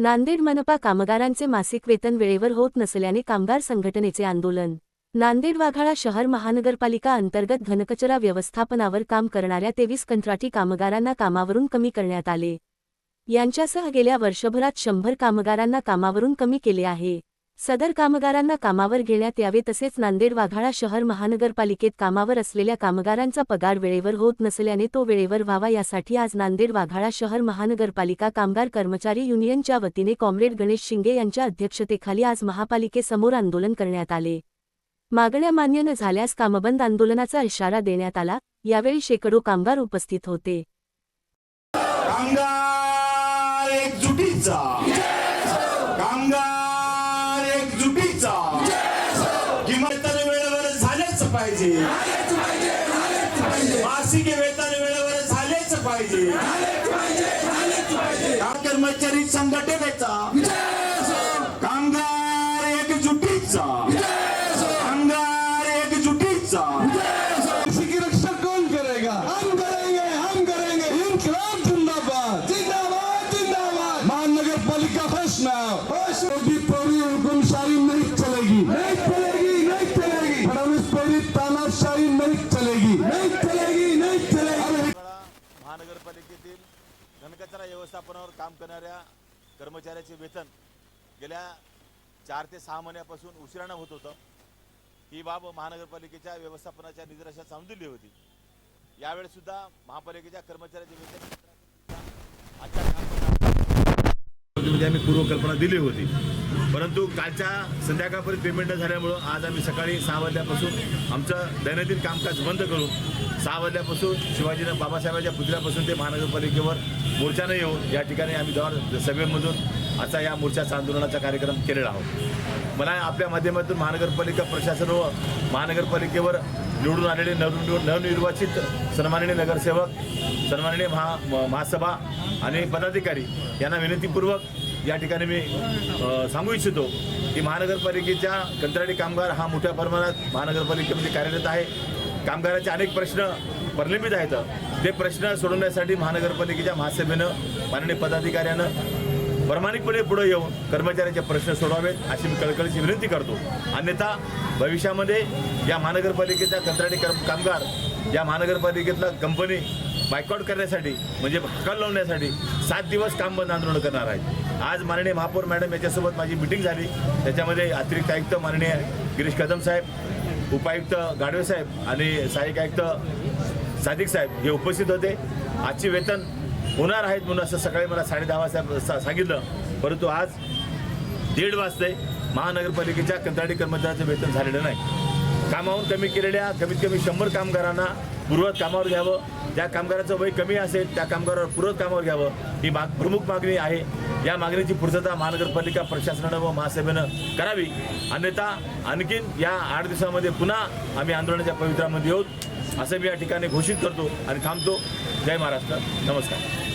नांदेड मनपा कामगारांचे मासिक वेतन वेळेवर होत नसल्याने कामगार संघटनेचे आंदोलन. नांदेड वाघाळा शहर महानगरपालिका अंतर्गत घनकचरा व्यवस्थापनावर काम करणाऱ्या तेवीस कंत्राटी कामगारांना कामावरून कमी करण्यात आले. यांच्यासह गेल्या वर्षभरात शंभर कामगारांना कामावरून कमी केले आहे. सदर कामगारांना कामावर घेण्यात यावे तसेच नांदेड वाघाळा शहर महानगरपालिकेत कामावर असलेल्या कामगारांचा पगार वेळेवर होत नसल्याने तो वेळेवर व्हावा यासाठी आज नांदेड वाघाळा शहर महानगरपालिका कामगार कर्मचारी युनियनच्या वतीने कॉम्रेड गणेश शिंगे यांच्या अध्यक्षतेखाली आज महापालिकेसमोर आंदोलन करण्यात आले. मागण्या मान्य न झाल्यास कामबंद आंदोलनाचा इशारा देण्यात आला यावेळी शेकडो कामगार उपस्थित होते. कामगार पाहिजे. मासिक वेतन वेळेवर झालेच पाहिजे. कर्मचारी संघटनेचा? कामगार एकजुटीचा. कामगार एकजुटीचा. की रक्षा कौन करेगा? हम करेंगे हम करेंगे। इनकलाब जिंदाबाद। जिंदाबाद जिंदाबाद। महानगर पालिका होश होश मोदी पौरी हुकुमशाही नहीं व्यवस्थापनावर काम करणाऱ्या कर्मचाऱ्याचे वेतन गेल्या चार ते सहा महिन्यापासून उशिरानं होत होतं. ही बाब महानगरपालिकेच्या व्यवस्थापनाच्या निदर्शनात सांगून दिली होती. यावेळीसुद्धा महापालिकेच्या कर्मचाऱ्याचे वेतन आजच्या आम्ही पूर्वकल्पना दिली होती. परंतु कालच्या संध्याकाळपर्यंत पेमेंट न झाल्यामुळं आज आम्ही सकाळी सहा वाजल्यापासून आमचं दैनंदिन कामकाज बंद करून सहा वाजल्यापासून शिवाजीनं बाबासाहेबांच्या पुतळ्यापासून ते महानगरपालिकेवर मोर्चानं येऊन या ठिकाणी आम्ही जवळ सभेमधून असा या मोर्चाचा आंदोलनाचा कार्यक्रम केलेला आहोत. मला आपल्या माध्यमातून महानगरपालिका प्रशासन व महानगरपालिकेवर निवडून आलेले नव नवनिर्वाचित सन्माननीय नगरसेवक सन्माननीय महा महासभा आणि पदाधिकारी यांना विनंतीपूर्वक या ठिकाणी मी सांगू इच्छितो की महानगरपालिकेच्या कंत्राटी कामगार हा मोठ्या प्रमाणात महानगरपालिकेमध्ये कार्यरत आहे. कामगाराचे अनेक प्रश्न प्रलंबित आहेत. ते प्रश्न सोडवण्यासाठी महानगरपालिकेच्या महासभेनं माननीय पदाधिकाऱ्यानं प्रामाणिकपणे पुढे येऊन कर्मचाऱ्यांचे प्रश्न सोडवावेत अशी मी कळकळीची विनंती करतो. अन्यथा भविष्यामध्ये या महानगरपालिकेच्या कंत्राटी कर्म कामगार या महानगरपालिकेतला कंपनी बायकॉट करण्यासाठी म्हणजे हकाल लावण्यासाठी सात दिवस काम बंद आंदोलन करणार आहेत. आज माननीय महापौर मॅडम याच्यासोबत माझी मिटिंग झाली. त्याच्यामध्ये अतिरिक्त आयुक्त माननीय गिरीश कदम साहेब उपायुक्त गाडवे साहेब आणि सहाय्यक आयुक्त सादिक साहेब हे उपस्थित होते. आजचे वेतन होणार आहेत म्हणून असं सकाळी मला साडे दहा वाजता सा- सांगितलं. परंतु आज दीड वाजते. महानगरपालिकेच्या कंत्राटी कर्मचाऱ्याचं वेतन झालेलं नाही. कामाहून कमी केलेल्या कमीत कमी शंभर कामगारांना पूर्वत कामावर घ्यावं. ज्या कामगाराचं वय कमी असेल त्या कामगारावर पूर्वत कामावर घ्यावं. ही माग प्रमुख मागणी आहे. या मागणीची पूर्तता महानगरपालिका प्रशासनानं व महासभेनं करावी. अन्यथा आणखीन या आठ दिवसामध्ये पुन्हा आम्ही आंदोलनाच्या पवित्रामध्ये येऊ. असं मी या ठिकाणी घोषित करतो आणि थांबतो. जय महाराष्ट्र. नमस्कार.